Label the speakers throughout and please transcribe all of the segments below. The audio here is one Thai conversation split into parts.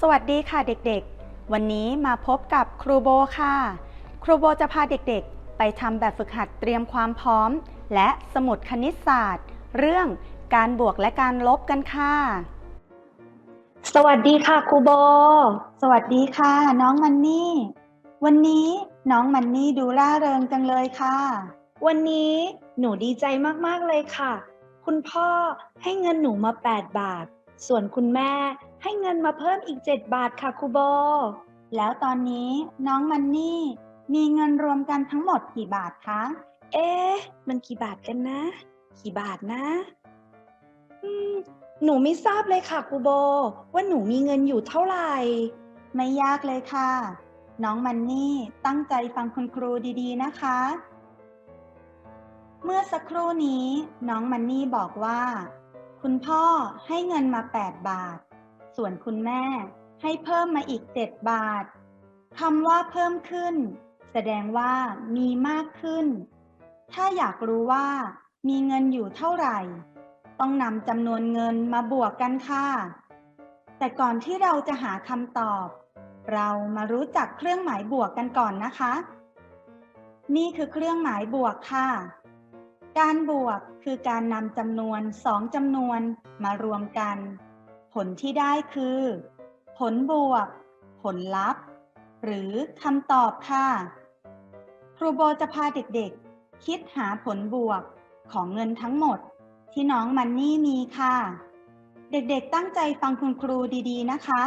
Speaker 1: สวัสดีค่ะเด็กๆ วันนี้มาพบกับครูโบค่ะ ครูโบจะพาเด็กๆ ไปทำแบบฝึกหัดเตรียมความพร้อม และสมุดคณิตศาสตร์ เรื่องการบวกและการลบกันค่ะ
Speaker 2: สวัสดีค่ะครูโบ
Speaker 1: สวัสดีค่ะ น้องมันนี่ วันนี้น้องมันนี่ดูร่าเริงจังเลยค่ะ
Speaker 2: วันนี้หนูดีใจมากๆเลยค่ะ คุณพ่อให้เงินหนูมา 8 บาท ส่วนคุณแม่ ให้เงินมาเพิ่มอีก 7 บาทค่ะครูโบ
Speaker 1: แล้วตอนนี้น้องมันนี่ มีเงินรวมกันทั้งหมดกี่บาทคะ
Speaker 2: เอ๊ะ มันกี่บาทกันนะ กี่บาทนะ อืม หนูไม่ทราบเลยค่ะครูโบ ว่าหนูมีเงินอยู่เท่าไหร่
Speaker 1: ไม่ยากเลยค่ะ น้องมันนี่ตั้งใจฟังคุณครูดีๆนะคะ เมื่อสักครู่นี้น้องมันนี่บอกว่า คุณพ่อให้เงินมา 8 บาท ส่วนคุณแม่ให้เพิ่มมาอีก 7 บาทคำว่าเพิ่มขึ้น แสดงว่ามีมากขึ้น ถ้าอยากรู้ว่ามีเงินอยู่เท่าไหร่ ต้องนำจำนวนเงินมาบวกกันค่ะ แต่ก่อนที่เราจะหาคำตอบ เรามารู้จักเครื่องหมายบวกกันก่อนนะคะ นี่คือเครื่องหมายบวกค่ะ การบวกคือการนำจำนวนสองจำนวนมารวมกัน ผลที่ได้คือ ผลบวก ผลลัพธ์ หรือคำตอบค่ะ ครูโบจะพาเด็กๆ คิดหาผลบวกของเงินทั้งหมดที่น้องมันนี่มีค่ะ เด็กๆตั้งใจฟังคุณครูดีๆนะคะ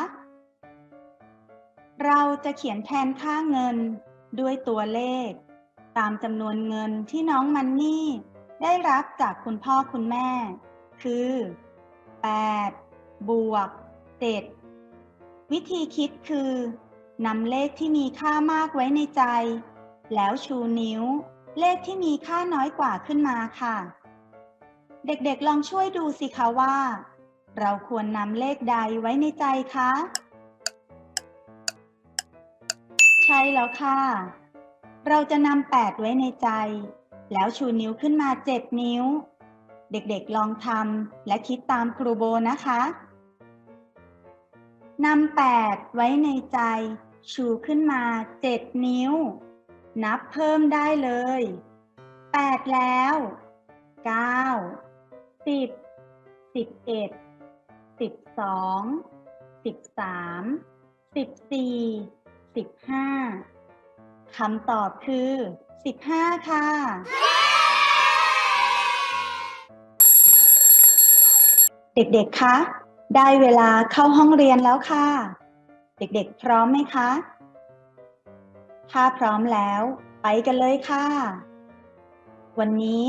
Speaker 1: เราจะเขียนแทนค่าเงินด้วยตัวเลข ตามจำนวนเงินที่น้องมันนี่ ได้รับจากคุณพ่อคุณแม่ คือ 8 บวก7วิธีคิดคือนำเลขที่มีค่ามากไว้ในใจ แล้วชูนิ้ว เลขที่มีค่าน้อยกว่าขึ้นมาค่ะ เด็กๆลองช่วยดูสิคะว่า เราควรนำเลขใดไว้ในใจคะ ใช่แล้วค่ะ เราจะนำ8ไว้ในใจ แล้วชูนิ้วขึ้นมา 7 นิ้ว เด็กๆลองทำและคิดตามครูโบนะคะ นำแปดไว้ในใจ ชูขึ้นมาเจ็ดนิ้ว นับเพิ่มได้เลยแปดแล้วเก้าสิบสิบเอ็ดสิบสองสิบสามสิบสี่สิบห้าคำตอบคือสิบห้าค่ะ เด็กๆ คะ ได้เวลาเข้าห้องเรียนแล้วค่ะ เด็กๆ พร้อมไหมคะ ถ้าพร้อมแล้ว ไปกันเลยค่ะ วันนี้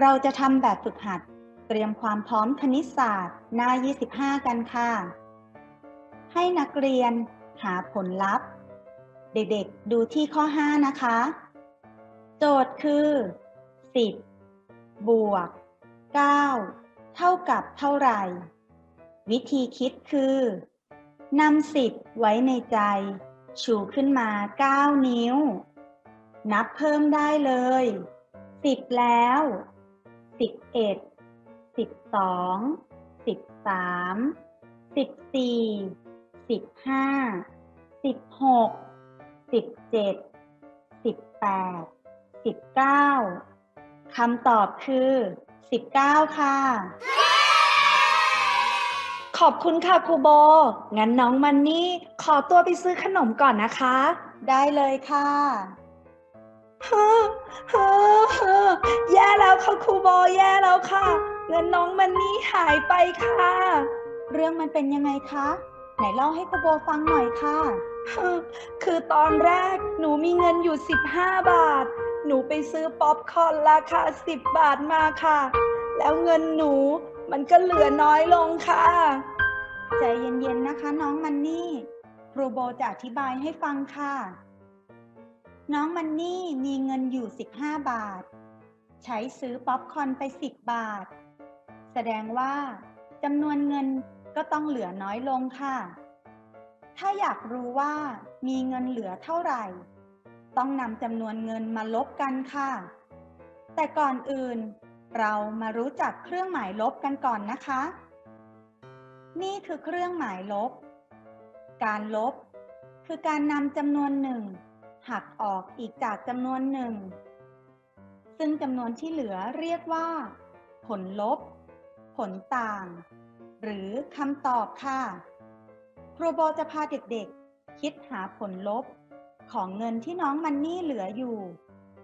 Speaker 1: เราจะทำแบบฝึกหัด เตรียมความพร้อมคณิตศาสตร์ หน้า 25 กันค่ะ ให้นักเรียนหาผลลัพธ์ เด็กๆ ดูที่ข้อ 5 นะคะ โจทย์คือ 10 บวก 9 เท่ากับเท่าไหร่ วิธีคิดคือนำ10ไว้ในใจ ชูขึ้นมา 9 นิ้ว นับเพิ่มได้เลย10แล้ว11 12 13 14 15 16 17 18 19คำตอบคือ19ค่ะ
Speaker 2: อบคุณค่ะครูโบ งั้นน้องมันนี่ขอตัวไปซื้อขนมก่อนนะคะ
Speaker 1: ได้เลยค่ะ
Speaker 2: ฮ่าฮ่าฮ่าแย่แล้วค่ะครูโบแย่แล้วค่ะ เงินน้องมันนี่หายไปค่ะ
Speaker 1: เรื่องมันเป็นยังไงคะ ไหนเล่าให้ครูโบฟังหน่อยค่ะ
Speaker 2: ฮึคือตอนแรกหนูมีเงินอยู่ 15 บาท หนูไปซื้อป๊อปคอร์นราคา 10 บาทมาค่ะ แล้วเงินหนูมันก็เหลือน้อยลงค่ะ
Speaker 1: ใจเย็นๆนะคะ น้องมันนี่ ครูโบจะอธิบายให้ฟังค่ะ น้องมันนี่มีเงินอยู่ 15 บาท ใช้ซื้อป๊อปคอนไป 10 บาท แสดงว่าจำนวนเงินก็ต้องเหลือน้อยลงค่ะ ถ้าอยากรู้ว่ามีเงินเหลือเท่าไหร่ ต้องนำจำนวนเงินมาลบกันค่ะ แต่ก่อนอื่น เรามารู้จักเครื่องหมายลบกันก่อนนะคะ นี่คือเครื่องหมายลบ การลบ คือการนำจำนวนหนึ่งหักออกอีกจากจำนวนหนึ่ง ซึ่งจำนวนที่เหลือเรียกว่า ผลลบ ผลต่าง หรือคำตอบค่ะ ครูโบจะพาเด็กๆ คิดหาผลลบ ของเงินที่น้องมันนี่เหลืออยู่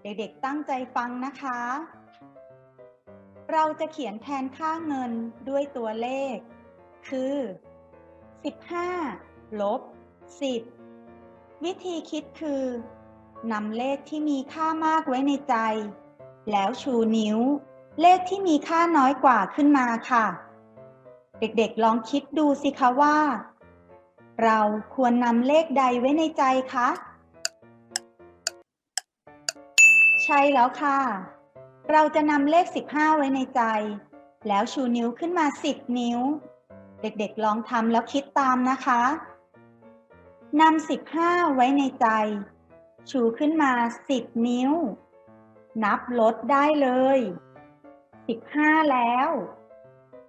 Speaker 1: เด็กๆตั้งใจฟังนะคะ เราจะเขียนแทนค่าเงินด้วยตัวเลข คือ 15 ลบ 10 วิธีคิดคือนำเลขที่มีค่ามากไว้ในใจ แล้วชูนิ้ว เลขที่มีค่าน้อยกว่าขึ้นมาค่ะ เด็กๆลองคิดดูสิคะว่า เราควรนำเลขใดไว้ในใจคะใช่แล้วค่ะ เราจะนำเลข 15 ไว้ในใจ แล้วชูนิ้วขึ้นมา 10 นิ้ว เด็กๆลองทำแล้วคิดตามนะคะนำ15ไว้ในใจ ชูขึ้นมา10นิ้ว นับลดได้เลย15แล้ว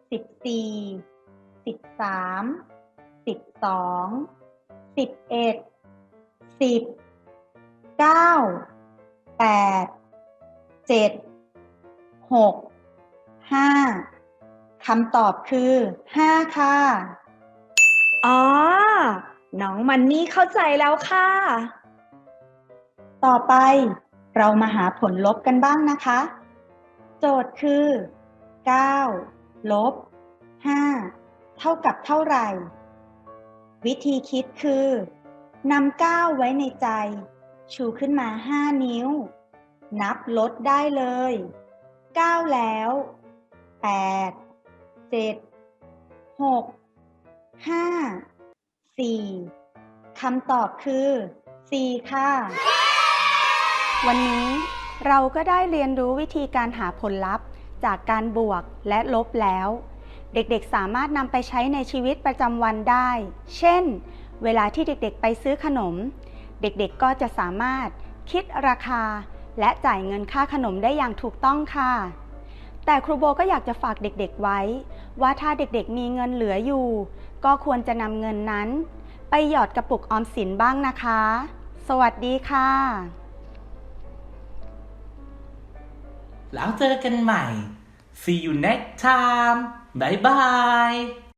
Speaker 1: 14 13 12 11 10 9 8 7 6 5 คำตอบคือ 5 ค่ะ
Speaker 2: อ๋อ น้องมันนี่เข้าใจแล้วค่ะ
Speaker 1: ต่อไปเรามาหาผลลบกันบ้างนะคะ โจทย์คือ 9 ลบ 5 เท่ากับเท่าไหร่ วิธีคิดคือนำ9ไว้ในใจ ชูขึ้นมา 5 นิ้ว นับลดได้เลย 9 แล้ว 8 7 6 5 4คำตอบคือ4ค่ะ วันนี้เราก็ได้เรียนรู้วิธีการหาผลลัพธ์ จากการบวกและลบแล้ว เด็กๆสามารถนำไปใช้ในชีวิตประจำวันได้ เช่น เวลาที่เด็กๆไปซื้อขนม เด็กๆก็จะสามารถคิดราคา และจ่ายเงินค่าขนมได้อย่างถูกต้องค่ะ แต่ครูโบก็อยากจะฝากเด็กๆไว้ ว่าถ้าเด็กๆมีเงินเหลืออยู่ ก็ควรจะนำเงินนั้น ไปหยอดกระปุกออมสินบ้างนะคะ สวัสดีค่ะ
Speaker 3: แล้วเจอกันใหม่ see you next time bye bye